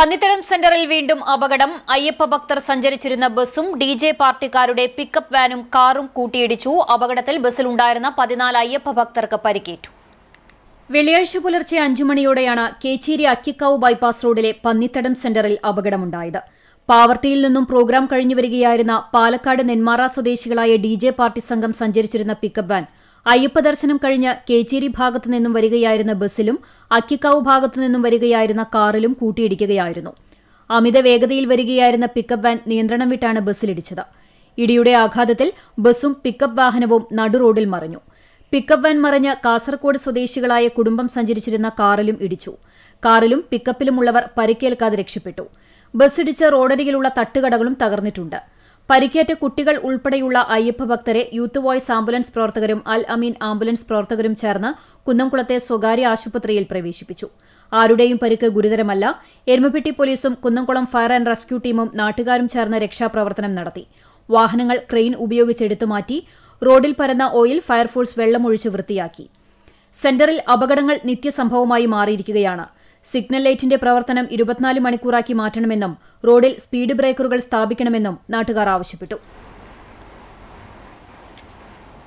പന്നിത്തരം സെന്ററിൽ വീണ്ടും അപകടം. അയ്യപ്പ ഭക്തർ സഞ്ചരിച്ചിരുന്ന ബസ്സും ഡി ജെ പാർട്ടിക്കാരുടെ പിക്കപ്പ് വാനും കാറും കൂട്ടിയിടിച്ചു. അപകടത്തിൽ ബസ്സിലുണ്ടായിരുന്ന പതിനാല് അയ്യപ്പ ഭക്തർക്ക് പരിക്കേറ്റു. വെള്ളിയാഴ്ച പുലർച്ചെ അഞ്ചു മണിയോടെയാണ് കേച്ചേരി അക്കിക്കാവ് ബൈപ്പാസ് റോഡിലെ പന്നിത്തടം സെന്ററിൽ അപകടമുണ്ടായത്. പാവർട്ടിയിൽ നിന്നും പ്രോഗ്രാം കഴിഞ്ഞു വരികയായിരുന്ന പാലക്കാട് നെന്മാറ സ്വദേശികളായ ഡി പാർട്ടി സംഘം സഞ്ചരിച്ചിരുന്ന പിക്കപ്പ് വാൻ അയ്യപ്പ ദർശനം കഴിഞ്ഞ് കേച്ചേരി ഭാഗത്തു നിന്നും വരികയായിരുന്ന ബസ്സിലും അക്കിക്കാവ് ഭാഗത്തു നിന്നും വരികയായിരുന്ന കാറിലും കൂട്ടിയിടിക്കുകയായിരുന്നു. അമിത വേഗതയിൽ വരികയായിരുന്ന പിക്കപ്പ് വാൻ നിയന്ത്രണം വിട്ടാണ് ബസ്സിലിടിച്ചത്. ഇടിയുടെ ആഘാതത്തിൽ ബസ്സും പിക്കപ്പ് വാഹനവും നടുറോഡിൽ മറിഞ്ഞു. പിക്കപ്പ് വാൻ മറിഞ്ഞ് കാസർകോട് സ്വദേശികളായ കുടുംബം സഞ്ചരിച്ചിരുന്ന കാറിലും ഇടിച്ചു. കാറിലും പിക്കപ്പിലുമുള്ളവർ പരിക്കേൽക്കാതെ രക്ഷപ്പെട്ടു. ബസ്സിടിച്ച് റോഡരികിലുള്ള തട്ടുകടകളും തകർന്നിട്ടുണ്ട്. പരിക്കേറ്റ കുട്ടികൾ ഉൾപ്പെടെയുള്ള അയ്യപ്പ ഭക്തരെ യൂത്ത് വോയ്സ് ആംബുലൻസ് പ്രവർത്തകരും അൽ അമീൻ ആംബുലൻസ് പ്രവർത്തകരും ചേർന്ന് കുന്നംകുളത്തെ സ്വകാര്യ ആശുപത്രിയിൽ പ്രവേശിപ്പിച്ചു. ആരുടെയും പരിക്ക് ഗുരുതരമല്ല. എരുമപ്പെട്ടി പോലീസും കുന്നംകുളം ഫയർ ആൻഡ് റെസ്ക്യൂ ടീമും നാട്ടുകാരും ചേർന്ന് രക്ഷാപ്രവർത്തനം നടത്തി. വാഹനങ്ങൾ ക്രെയിൻ ഉപയോഗിച്ചെടുത്തു മാറ്റി റോഡിൽ പരന്ന ഓയിൽ ഫയർഫോഴ്സ് വെള്ളമൊഴിച്ച് വൃത്തിയാക്കി. സെന്ററിൽ അപകടങ്ങൾ നിത്യസംഭവമായി മാറിയിരിക്കുകയാണ്. സിഗ്നൽ ലൈറ്റിന്റെ പ്രവർത്തനം ഇരുപത്തിനാല് മണിക്കൂറാക്കി മാറ്റണമെന്നും റോഡിൽ സ്പീഡ് ബ്രേക്കറുകൾ സ്ഥാപിക്കണമെന്നും നാട്ടുകാർ ആവശ്യപ്പെട്ടു